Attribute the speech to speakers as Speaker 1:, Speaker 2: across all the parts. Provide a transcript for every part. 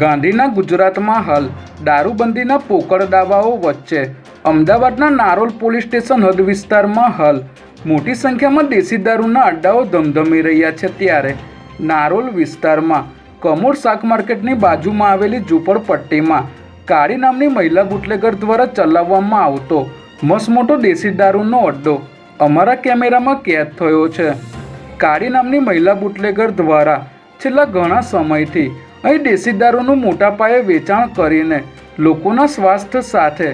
Speaker 1: ગાંધીના ગુજરાતમાં હાલ દારૂબંધીના પોકળ દાવાઓ વચ્ચે. અમદાવાદના નારોલ પોલીસ સ્ટેશન હદ વિસ્તારમાં હાલ મોટી સંખ્યામાં દેશી દારૂના અડ્ડાઓ ધમધમી રહ્યા છે ત્યારે નારોલ વિસ્તારમાં કમોડ શાક માર્કેટની બાજુમાં આવેલી ઝૂંપડપટ્ટીમાં કાળી નામની મહિલા બુટલેગર દ્વારા ચલાવવામાં આવતો મસમોટો દેશી દારૂનો અડ્ડો અમારા કેમેરામાં કેદ થયો છે. કાળી નામની મહિલા બુટલેગર દ્વારા છેલ્લા ઘણા સમયથી અહીં દેશી દારૂનું મોટા પાયે વેચાણ કરીને લોકોના સ્વાસ્થ્ય સાથે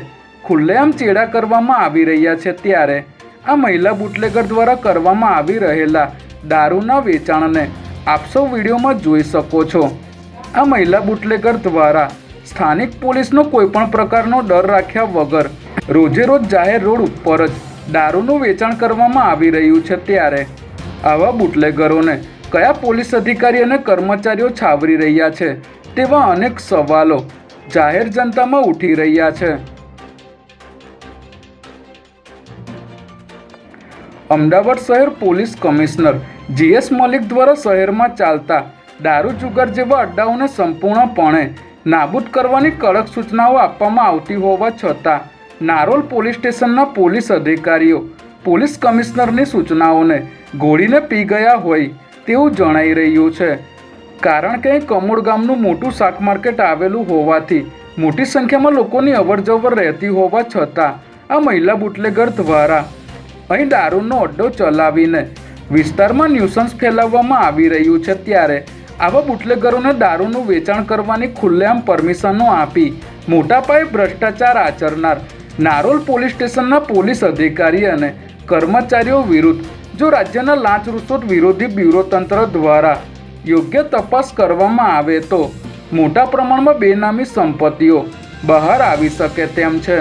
Speaker 1: ખુલ્લેઆમ ચેડા કરવામાં આવી રહ્યા છે ત્યારે આ મહિલા બુટલેગર દ્વારા કરવામાં આવી રહેલા દારૂના વેચાણને આપ સૌ વિડીયોમાં જોઈ શકો છો. આ મહિલા બુટલેગર દ્વારા સ્થાનિક પોલીસનો કોઈપણ પ્રકારનો ડર રાખ્યા વગર રોજે રોજ જાહેર રોડ ઉપર જ દારૂનું વેચાણ કરવામાં આવી રહ્યું છે ત્યારે આવા બુટલેગરોને કયા પોલીસ અધિકારી અને કર્મચારીઓ છાવરી રહ્યા છે તેવા અનેક સવાલો જાહેર જનતામાં ઉઠી રહ્યા છે. અમદાવાદ શહેર પોલીસ કમિશનર જીએસ મલિક દ્વારા શહેરમાં ચાલતા દારૂ જુગાર જેવા અડ્ડાઓને સંપૂર્ણપણે નાબૂદ કરવાની કડક સૂચનાઓ આપવામાં આવતી હોવા છતાં નારોલ પોલીસ સ્ટેશનના પોલીસ અધિકારીઓ પોલીસ કમિશનરની સૂચનાઓને ગોળીને પી ગયા હોય તેવું જણાઈ રહ્યું છે. કારણ કે કમોડ ગામનું મોટું શાક માર્કેટ આવેલું હોવાથી મોટી સંખ્યામાં લોકોની અવરજવર રહેતી હોવા છતાં આ મહિલા બુટલેગર દ્વારા અહીં દારૂનો અડ્ડો ચલાવીને વિસ્તારમાં ન્યુસન્સ ફેલાવવામાં આવી રહ્યું છે ત્યારે આવા બુટલેગરોને દારૂનું વેચાણ કરવાની ખુલ્લેઆમ પરમિશનો આપી મોટા પાયે ભ્રષ્ટાચાર આચરનાર નારોલ પોલીસ સ્ટેશનના પોલીસ અધિકારી અને કર્મચારીઓ વિરુદ્ધ જો રાજ્યના લાંચ રૂશ્વત વિરોધી બ્યુરો તંત્ર દ્વારા યોગ્ય તપાસ કરવામાં આવે તો મોટા પ્રમાણમાં બેનામી સંપત્તિઓ બહાર આવી શકે તેમ છે.